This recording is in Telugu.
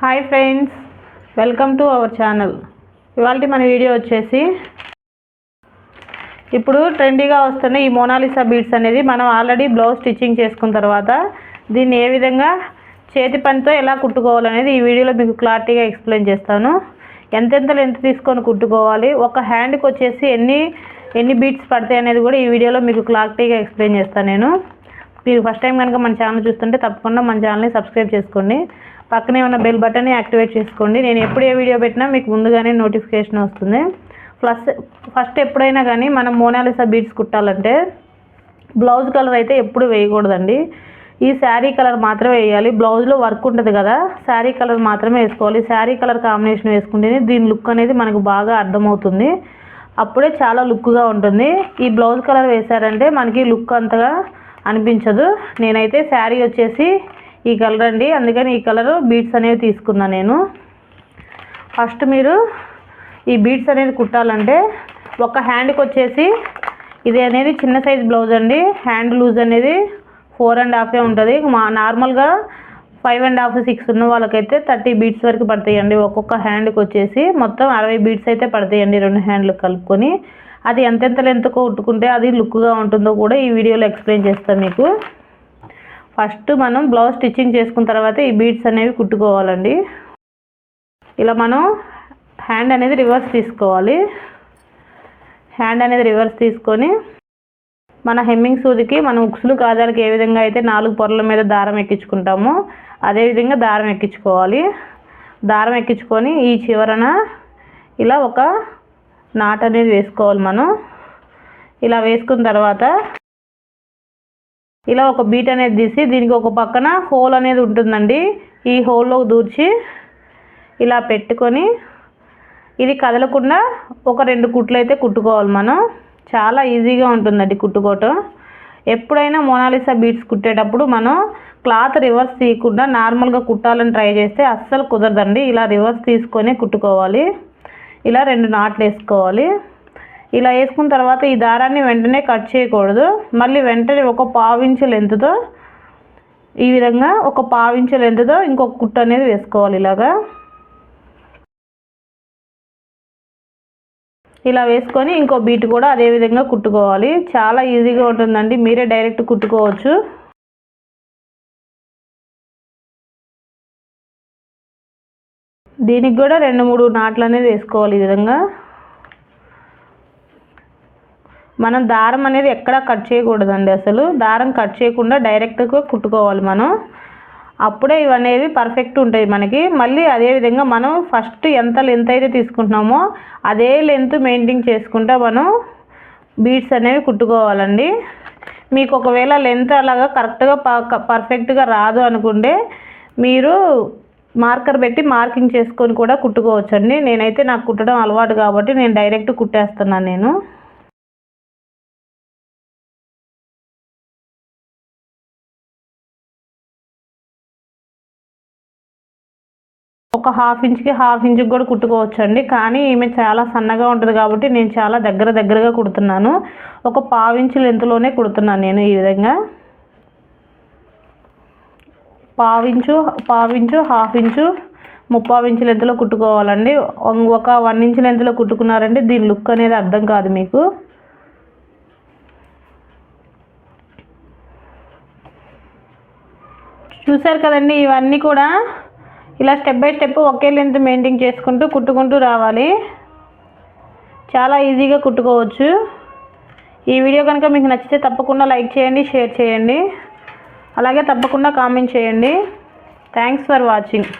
Hi friends welcome to our channel. ఇవాళ మన వీడియో వచ్చేసి ఇప్పుడు ట్రెండీగా వస్తున్న ఈ మోనాలిసా బీడ్స్ అనేది మనం ఆల్రెడీ బ్లౌజ్ స్టిచ్చింగ్ చేసుకున్న తర్వాత దీన్ని ఏ విధంగా చేతి పనితో ఎలా కుట్టుకోవాలనేది ఈ వీడియోలో మీకు క్లారిటీగా ఎక్స్ప్లెయిన్ చేస్తాను. ఎంతెంత లెంత్ తీసుకొని కుట్టుకోవాలి ఒక హ్యాండ్కి వచ్చేసి ఎన్ని ఎన్ని బీట్స్ పడతాయి అనేది కూడా ఈ వీడియోలో మీకు క్లారిటీగా ఎక్స్ప్లెయిన్ చేస్తాను నేను. మీరు ఫస్ట్ టైం కనుక మన ఛానల్ చూస్తుంటే తప్పకుండా మన ఛానల్ని సబ్స్క్రైబ్ చేసుకోండి. పక్కనే ఉన్న బెల్ బటన్ని యాక్టివేట్ చేసుకోండి. నేను ఎప్పుడు ఏ వీడియో పెట్టినా మీకు ముందుగానే నోటిఫికేషన్ వస్తుంది. ప్లస్ ఫస్ట్ ఎప్పుడైనా కానీ మనం మోనాలిసా బీడ్స్ కుట్టాలంటే బ్లౌజ్ కలర్ అయితే ఎప్పుడు వేయకూడదండి. ఈ శారీ కలర్ మాత్రమే వేయాలి. బ్లౌజ్లో వర్క్ ఉంటుంది కదా శారీ కలర్ మాత్రమే వేసుకోవాలి. శారీ కలర్ కాంబినేషన్ వేసుకుంటేనే దీని లుక్ అనేది మనకు బాగా అర్థమవుతుంది. అప్పుడే చాలా లుక్గా ఉంటుంది. ఈ బ్లౌజ్ కలర్ వేశారంటే మనకి లుక్ అంతగా అనిపించదు. నేనైతే శారీ వచ్చేసి ఈ కలర్ అండి. అందుకని ఈ కలరు బీడ్స్ అనేవి తీసుకున్నాను నేను. ఫస్ట్ మీరు ఈ బీడ్స్ అనేది కుట్టాలంటే ఒక హ్యాండ్కి వచ్చేసి ఇది అనేది చిన్న సైజ్ బ్లౌజ్ అండి. హ్యాండ్ లూజ్ అనేది ఫోర్ అండ్ హాఫే ఉంటుంది. మా నార్మల్గా ఫైవ్ అండ్ హాఫ్ సిక్స్ ఉన్న వాళ్ళకైతే థర్టీ బీట్స్ వరకు పడతాయండి. ఒక్కొక్క హ్యాండ్కి వచ్చేసి మొత్తం అరవై బీట్స్ అయితే పడతాయండి రెండు హ్యాండ్లు కలుపుకొని. అది ఎంతెంత లెంత్కో కుట్టుకుంటే అది లుక్గా ఉంటుందో కూడా ఈ వీడియోలో ఎక్స్ప్లెయిన్ చేస్తాను మీకు. ఫస్ట్ మనం బ్లౌజ్ స్టిచ్చింగ్ చేసుకున్న తర్వాత ఈ బీడ్స్ అనేవి కుట్టుకోవాలండి. ఇలా మనం హ్యాండ్ అనేది రివర్స్ తీసుకోవాలి. హ్యాండ్ అనేది రివర్స్ తీసుకొని మన హెమ్మింగ్ సూదికి మనం ఉక్సులు కాజాలకి ఏ విధంగా అయితే నాలుగు పొరల మీద దారం ఎక్కించుకుంటామో అదేవిధంగా దారం ఎక్కించుకోవాలి. దారం ఎక్కించుకొని ఈ చివరన ఇలా ఒక నాట్ అనేది వేసుకోవాలి మనం. ఇలా వేసుకున్న తర్వాత ఇలా ఒక బీట్ అనేది తీసి దీనికి ఒక పక్కన హోల్ అనేది ఉంటుందండి. ఈ హోల్లో దూర్చి ఇలా పెట్టుకొని ఇది కదలకుండా ఒక రెండు కుట్లు అయితే కుట్టుకోవాలి మనం. చాలా ఈజీగా ఉంటుందండి కుట్టుకోవటం. ఎప్పుడైనా మోనాలిసా బీట్స్ కుట్టేటప్పుడు మనం క్లాత్ రివర్స్ తీయకుండా నార్మల్గా కుట్టాలని ట్రై చేస్తే అస్సలు కుదరదండి. ఇలా రివర్స్ తీసుకొని కుట్టుకోవాలి. ఇలా రెండు నాట్లు వేసుకోవాలి. ఇలా వేసుకున్న తర్వాత ఈ దారాన్ని వెంటనే కట్ చేయకూడదు. మళ్ళీ వెంటనే ఒక పావించు లెంత్తో ఈ విధంగా ఒక పావించు లెంత్తో ఇంకొక కుట్టు అనేది వేసుకోవాలి ఇలాగా. ఇలా వేసుకొని ఇంకో బీట్ కూడా అదే విధంగా కుట్టుకోవాలి. చాలా ఈజీగా ఉంటుందండి. మీరే డైరెక్ట్ కుట్టుకోవచ్చు. దీనికి కూడా రెండు మూడు నాట్లు అనేది వేసుకోవాలి ఈ విధంగా. మనం దారం అనేది ఎక్కడ కట్ చేయకూడదండి అసలు. దారం కట్ చేయకుండా డైరెక్ట్గా కుట్టుకోవాలి మనం. అప్పుడే ఇవనేది పర్ఫెక్ట్ ఉంటాయి మనకి. మళ్ళీ అదే విధంగా మనం ఫస్ట్ ఎంత లెంత్ అయితే తీసుకుంటున్నామో అదే లెంత్ మెయింటైన్ చేసుకుంటా మనం బీడ్స్ అనేవి కుట్టుకోవాలండి. మీకు ఒకవేళ లెంత్ అలాగా కరెక్ట్గా పర్ఫెక్ట్గా రాదు అనుకుంటే మీరు మార్కర్ పెట్టి మార్కింగ్ చేసుకొని కూడా కుట్టుకోవచ్చండి. నేనైతే నాకు కుట్టడం అలవాటు కాబట్టి నేను డైరెక్ట్ కుట్టేస్తున్నాను నేను. ఒక హాఫ్ ఇంచ్కి హాఫ్ ఇంచ్కి కూడా కుట్టుకోవచ్చు అండి కానీ ఈమె చాలా సన్నగా ఉంటుంది కాబట్టి నేను చాలా దగ్గర దగ్గరగా కుడుతున్నాను. ఒక పావించు లెంత్లోనే కుడుతున్నాను నేను ఈ విధంగా. పావించు పావించు హాఫ్ ఇంచు ముప్పావు ఇంచు లెంత్లో కుట్టుకోవాలండి. ఒక వన్ ఇంచు లెంత్లో కుట్టుకున్నారంటే దీని లుక్ అనేది అర్థం కాదు మీకు. చూసారు కదండి ఇవన్నీ కూడా? ఇలా స్టెప్ బై స్టెప్ ఒకే లెంత్ మెయింటైన్ చేసుకుంటూ కుట్టుకుంటూ రావాలి. చాలా ఈజీగా కుట్టుకోవచ్చు. ఈ వీడియో కనుక మీకు నచ్చితే తప్పకుండా లైక్ చేయండి షేర్ చేయండి. అలాగే తప్పకుండా కామెంట్ చేయండి. Thanks for watching